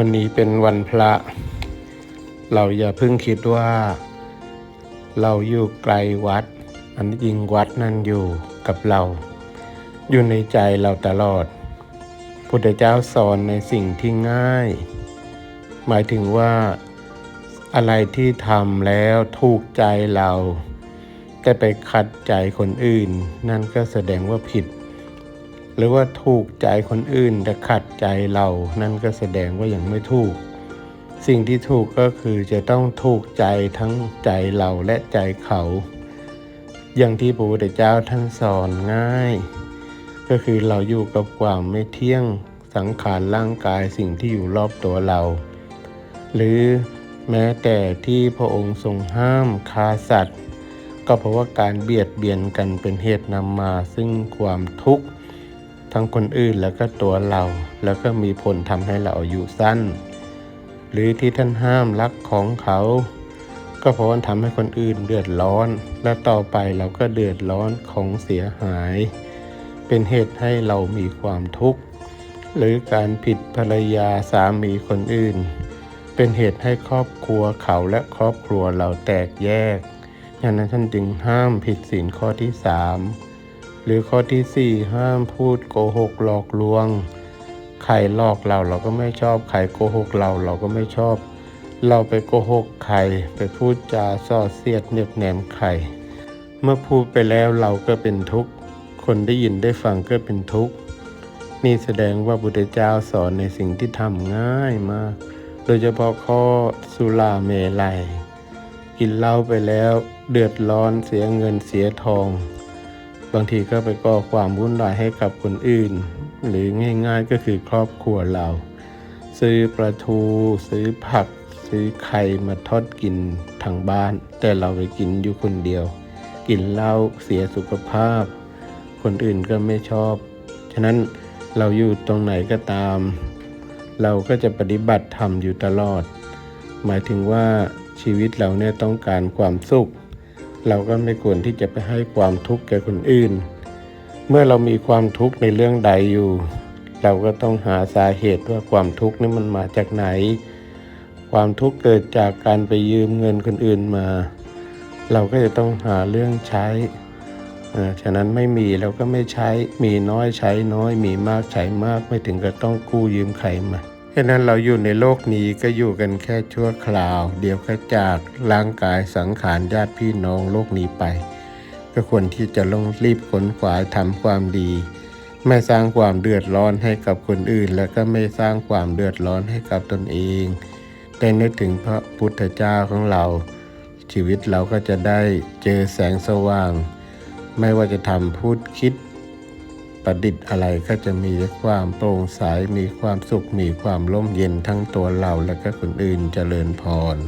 วันนี้เป็นวันพระ เราอย่าเพิ่งคิดว่า เราอยู่ไกลวัด อันที่จริงวัดนั่นอยู่กับเรา อยู่ในใจเราตลอด พุทธเจ้าสอนในสิ่งที่ง่าย หมายถึงว่าอะไรที่ทำแล้วถูกใจเรา แต่ไปขัดใจคนอื่น นั่นก็แสดงว่าผิด หรือว่าถูกใจคนอื่นแต่ขัดใจเรา นั่นก็แสดงว่ายังไม่ถูก สิ่งที่ถูกก็คือจะต้องถูกใจทั้งใจเราและใจเขา อย่างที่พระพุทธเจ้าท่านสอนง่าย ก็คือเราอยู่กับความไม่เที่ยงสังขารร่างกายสิ่งที่อยู่รอบตัวเรา หรือแม้แต่ที่พระองค์ทรงห้ามฆ่าสัตว์ ก็เพราะว่าการเบียดเบียนกันเป็นเหตุนำมาซึ่งความทุกข์ ทั้งคนอื่นแล้วก็ตัวเรา แล้วก็มีผลทำให้เราอายุสั้น หรือที่ท่านห้ามรักของเขา ก็เพราะว่าทำให้คนอื่นเดือดร้อน และต่อไปเราก็เดือดร้อนของเสียหาย เป็นเหตุให้เรามีความทุกข์ หรือการผิดภรรยาสามีคนอื่น เป็นเหตุให้ครอบครัวเขาและครอบครัวเราแตกแยกฉะนั้นท่านจึงห้ามผิดศีลข้อที่สาม หรือข้อที่สี่ห้ามพูดโกหกหลอกลวง ใครหลอกเราเราก็ไม่ชอบ ใครโกหกเราเราก็ไม่ชอบ เราไปโกหกใครไปพูดจาส่อเสียดเน็บแหนมใคร เมื่อพูดไปแล้วเราก็เป็นทุกข์ คนได้ยินได้ฟังก็เป็นทุกข์ นี่แสดงว่าบุตรเจ้าสอนในสิ่งที่ทำง่ายมาก โดยเฉพาะข้อสุราเมลัย กินเหล้าไปแล้วเดือดร้อนเสียเงินเสียทอง บางทีก็ไปก่อความวุ่นวายให้กับคนอื่น หรือง่ายๆก็คือครอบครัวเรา ซื้อปลาทู ซื้อผัก ซื้อไข่มาทอดกินทางบ้าน แต่เราไปกินอยู่คนเดียว กินเหล้าเสียสุขภาพ คนอื่นก็ไม่ชอบ ฉะนั้นเราอยู่ตรงไหนก็ตาม เราก็จะปฏิบัติธรรมอยู่ตลอด หมายถึงว่าชีวิตเราเนี่ยต้องการความสุข เราก็ไม่ควรที่จะไปให้ความทุกข์แก่คนอื่น เมื่อเรามีความทุกข์ในเรื่องใดอยู่ เราก็ต้องหาสาเหตุว่าความทุกข์นี่มันมาจากไหน ความทุกข์เกิดจากการไปยืมเงินคนอื่นมา เราก็จะต้องหาเรื่องใช้ฉะนั้นไม่มีเราก็ไม่ใช้ มีน้อยใช้น้อย มีมากใช้มาก ไม่ถึงกับต้องกู้ยืมใครมาะนั้นเราอยู่ในโลกนี้ก็อยู่กันแค่ชั่วคราว เดี๋ยวก็จากร่างกายสังขารญาติพี่น้องโลกนี้ไป ก็ควรที่จะลงรีบขนขวายทำความดี ไม่สร้างความเดือดร้อนให้กับคนอื่น แล้วก็ไม่สร้างความเดือดร้อนให้กับตนเองแต่นึกถึงพระพุทธเจ้าของเรา ชีวิตเราก็จะได้เจอแสงสว่าง ไม่ว่าจะทำพูดคิด ประดิษฐ์อะไรก็จะมีความโปร่งใสมีความสุขมีความร่มเย็นทั้งตัวเราและก็คนอื่นเจริญพร